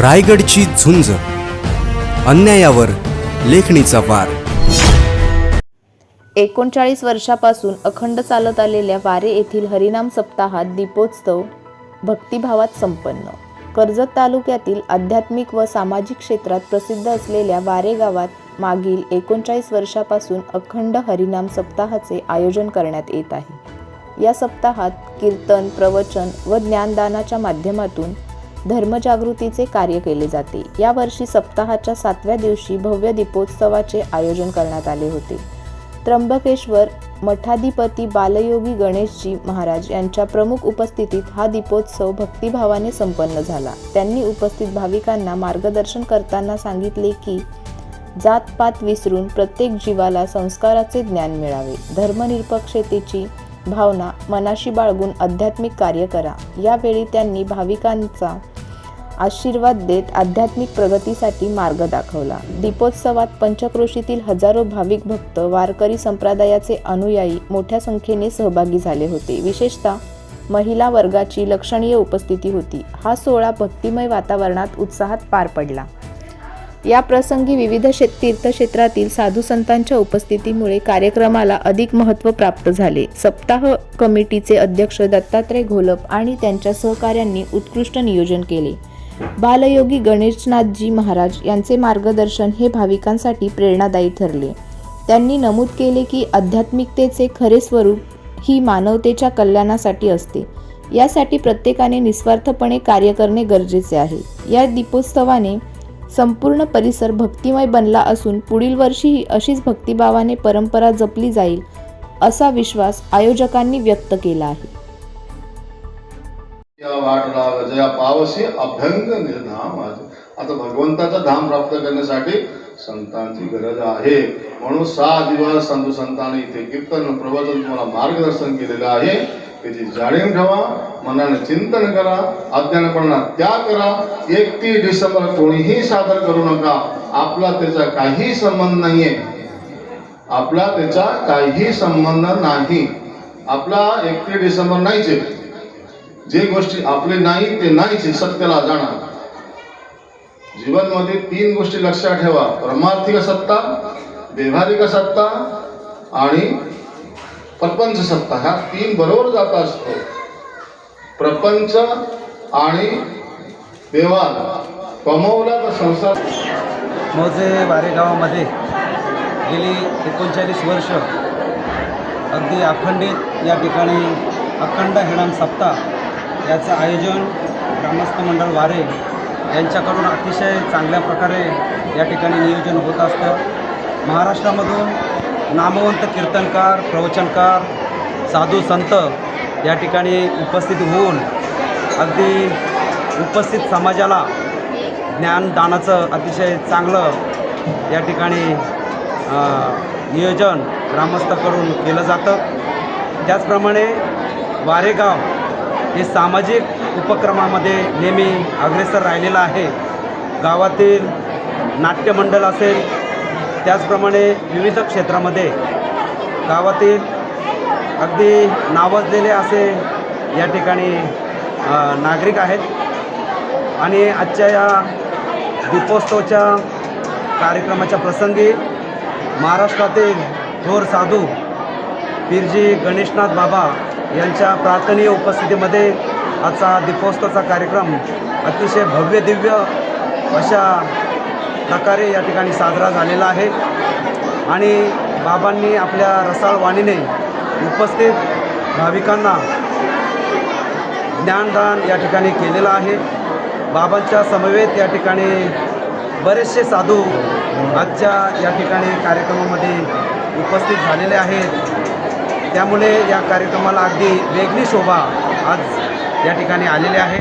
रायगडची झुंज. अन्यायावर लेखणीचा वार. एकोणचाळीस वर्षापासून अखंड चालत आलेल्या वारे येथील हरिनाम सप्ताहात दीपोत्सव भक्तिभावात संपन्न. कर्जत तालुक्यातील आध्यात्मिक व सामाजिक क्षेत्रात प्रसिद्ध असलेल्या वारे गावात मागील एकोणचाळीस वर्षापासून अखंड हरिनाम सप्ताहाचे आयोजन करण्यात येत आहे. या सप्ताहात कीर्तन प्रवचन व ज्ञानदानाच्या माध्यमातून धर्मजागृतीचे कार्य केले जाते. यावर्षी सप्ताहाच्या सातव्या दिवशी भव्य दीपोत्सवाचे आयोजन करण्यात आले होते. त्र्यंबकेश्वर मठाधिपती बालयोगी गणेशजी महाराज यांच्या प्रमुख उपस्थितीत हा दीपोत्सव भक्तिभावाने संपन्न झाला. त्यांनी उपस्थित भाविकांना मार्गदर्शन करताना सांगितले की जातपात विसरून प्रत्येक जीवाला संस्काराचे ज्ञान मिळावे. धर्मनिरपेक्षतेची भावना मनाशी बाळगून आध्यात्मिक कार्य करा. यावेळी त्यांनी भाविकांचा आशीर्वाद देत आध्यात्मिक प्रगतीसाठी मार्ग दाखवला. दीपोत्सवात पंचक्रोशीतील हजारो भाविक भक्त वारकरी संप्रदायाचे अनुयायी मोठ्या संख्येने सहभागी झाले होते. विशेषतः महिला वर्गाची लक्षणीय उपस्थिती होती. हा सोहळा भक्तिमय वातावरणात उत्साहात पार पडला. या प्रसंगी विविध तीर्थक्षेत्रातील साधू संतांच्या उपस्थितीमुळे कार्यक्रमाला अधिक महत्त्व प्राप्त झाले. सप्ताह कमिटीचे अध्यक्ष दत्तात्रय घोलप आणि त्यांच्या सहकाऱ्यांनी उत्कृष्ट नियोजन केले. बालयोगी गणेशनाथजी महाराज यांचे मार्गदर्शन हे भाविकांसाठी प्रेरणादायी ठरले. त्यांनी नमूद केले की आध्यात्मिकतेचे खरे स्वरूप ही मानवतेच्या कल्याणासाठी असते. यासाठी प्रत्येकाने निस्वार्थपणे कार्य करणे गरजेचे आहे. या दीपोत्सवाने संपूर्ण परिसर भक्तिमय बनला असून पुढील वर्षीही अशीच भक्तिभावाने परंपरा जपली जाईल असा विश्वास आयोजकांनी व्यक्त केला आहे. पावसी अभ्यंग निर्धाम आता भगवंताचं धाम प्राप्त करण्यासाठी संतांची गरज आहे. म्हणून सहा दिवस संत संतांनी इथे कीर्तन प्रवचन तुम्हाला मार्गदर्शन केलेलं आहे. त्याची जाणीव ठेवा मनाने चिंतन करा अज्ञानपणा त्याग करा. एकतीस डिसेंबर कोणीही सादर करू नका. आपला त्याचा काही संबंध नाहीये. आपला त्याचा काही संबंध नाही. आपला एकतीस डिसेंबर नाहीच. आहे जे गोष्टी आपले नाही ते नाहीच आहे, सत्याला जाणा जीवनमध्ये तीन गोष्टी लक्षात ठेवा. परमार्थिक सत्ता व्यवहारिक सत्ता आणि प्रपंच सत्ता ह्या तीन बरोबर जात असतो. प्रपंच आणि व्यवहार कमवला तर संसार. मोजे वारे गावामध्ये गेली एकोणचाळीस वर्ष अगदी अखंडित या ठिकाणी अखंड हेणाम सप्ताह याचं आयोजन ग्रामस्थ मंडळ वारे यांच्याकडून अतिशय चांगल्या प्रकारे या ठिकाणी नियोजन होत असतं. महाराष्ट्रामधून नामवंत कीर्तनकार प्रवचनकार साधू संत या ठिकाणी उपस्थित होऊन अगदी उपस्थित समाजाला ज्ञानदानाचं अतिशय चांगलं या ठिकाणी नियोजन ग्रामस्थाकडून केलं जातं. त्याचप्रमाणे वारेगाव हे सामाजिक उपक्रमामध्ये नेहमी अग्रेसर राहिलेलं आहे. गावातील नाट्यमंडळ असेल त्याचप्रमाणे विविध क्षेत्रामध्ये गावातील अगदी नावाजलेले असे या ठिकाणी नागरिक आहेत. आणि आजच्या या दीपोत्सवच्या कार्यक्रमाच्या प्रसंगी महाराष्ट्रातील थोर साधू पीरजी गणेशनाथ बाबा यांच्या प्रार्थनीय उपस्थितीमध्ये आजचा दीपोत्सवाचा कार्यक्रम अतिशय भव्य दिव्य अशा प्रकारे या ठिकाणी साजरा झालेला आहे. आणि बाबांनी आपल्या रसाळ वाणीने उपस्थित भाविकांना ज्ञानदान या ठिकाणी केलेलं आहे. बाबांच्या समवेत या ठिकाणी बरेचसे साधू आजच्या या ठिकाणी कार्यक्रमामध्ये उपस्थित झालेले आहेत. त्यामुळे या कार्यक्रमाला अगदी वेगळी शोभा आज या ठिकाणी आलेली आहे.